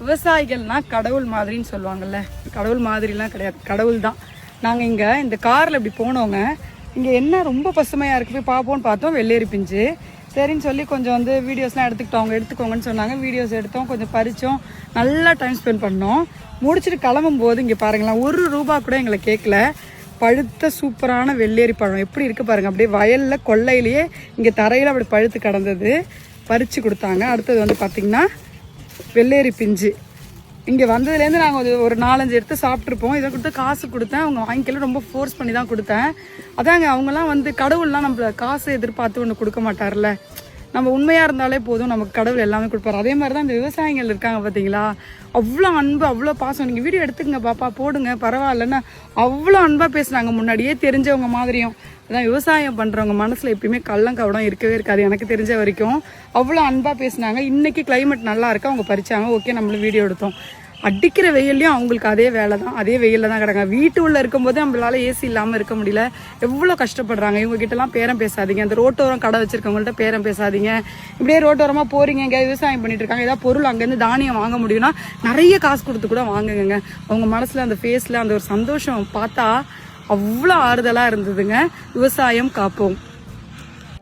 விவசாயிகள்னா கடவுள் மாதிரின்னு சொல்லுவாங்கல்ல. கடவுள் மாதிரிலாம் கிடையாது. கடவுள் தான். நாங்கள் இங்கே இந்த காரில் இப்படி போனோங்க இங்கே என்ன ரொம்ப பசுமையாக இருக்குது போய் பார்ப்போம்னு பார்த்தோம் வெள்ளேரி பிஞ்சு. சரின்னு சொல்லி கொஞ்சம் வந்து வீடியோஸ்லாம் எடுத்துக்கிட்டோம். அவங்க எடுத்துக்கோங்கன்னு சொன்னாங்க. வீடியோஸ் எடுத்தோம் கொஞ்சம் பறித்தோம் நல்லா டைம் ஸ்பெண்ட் பண்ணோம். முடிச்சுட்டு கிளம்பும் போது இங்கே பாருங்களேன் ஒரு ரூபா கூட எங்களை கேட்கல. பழுத்த சூப்பரான வெள்ளேரி பழம். எப்படி இருக்குது பாருங்கள் அப்படியே வயலில் கொல்லையிலேயே இங்கே தரையில் அப்படி பழுத்து கிடந்தது. பறித்து கொடுத்தாங்க. அடுத்தது வந்து பார்த்திங்கன்னா வெள்ளேரி பிஞ்சு. இங்கே வந்ததுலேருந்து நாங்கள் ஒரு நாலஞ்சு எடுத்து சாப்பிட்ருப்போம் இதை கொடுத்து காசு கொடுத்தேன். அவங்க வாங்கிக்கல. ரொம்ப ஃபோர்ஸ் பண்ணி தான் கொடுத்தேன். அதாங்க அவங்கலாம் வந்து கடவுள்லாம் நம்மள காசு எதிர்பார்த்து ஒன்று கொடுக்க மாட்டார்ல நம்ம உண்மையாக இருந்தாலே போதும். நமக்கு கடவுள் எல்லாமே கொடுப்பாரு. அதே மாதிரி தான் இந்த விவசாயிகள் இருக்காங்க பார்த்தீங்களா அவ்வளோ அன்பு அவ்வளோ பாசம். நீங்கள் வீடியோ எடுத்துக்கங்க பாப்பா. போடுங்க. பரவாயில்லன்னு அவ்வளோ அன்பாக பேசுனாங்க முன்னாடியே தெரிஞ்சவங்க மாதிரியும். அதான் விவசாயம் பண்ணுறவங்க மனசில் எப்பயுமே கள்ளம் கவடம் இருக்கவே இருக்காது. எனக்கு தெரிஞ்ச வரைக்கும் அவ்வளோ அன்பாக பேசுனாங்க. இன்றைக்கி கிளைமேட் நல்லா இருக்கு. அவங்க பறித்தாங்க ஓகே நம்மளும் வீடியோ எடுத்தோம். அடிக்கிற வெயில்லையும் அவங்களுக்கு அதே வேலை தான். அதே வெயிலில் தான் கிடக்காங்க. வீட்டு உள்ள இருக்கும்போது நம்மளால ஏசி இல்லாமல் இருக்க முடியல. எவ்வளோ கஷ்டப்படுறாங்க. இவங்க கிட்டலாம் பேரம் பேசாதீங்க. அந்த ரோட்டோரம் கடை வச்சிருக்கவங்கள்ட்ட பேரம் பேசாதீங்க. இப்படியே ரோட்டோரமாக போறீங்க. எங்கேயாவது விவசாயம் பண்ணிட்டு இருக்காங்க. ஏதாவது பொருள் அங்கேருந்து தானியம் வாங்க முடியும்னா நிறைய காசு கொடுத்து கூட வாங்குங்க அவங்க மனசில் அந்த ஃபேஸில் அந்த ஒரு சந்தோஷம் பார்த்தா அவ்வளோ ஆறுதலாக இருந்ததுங்க. விவசாயம் காப்போம்.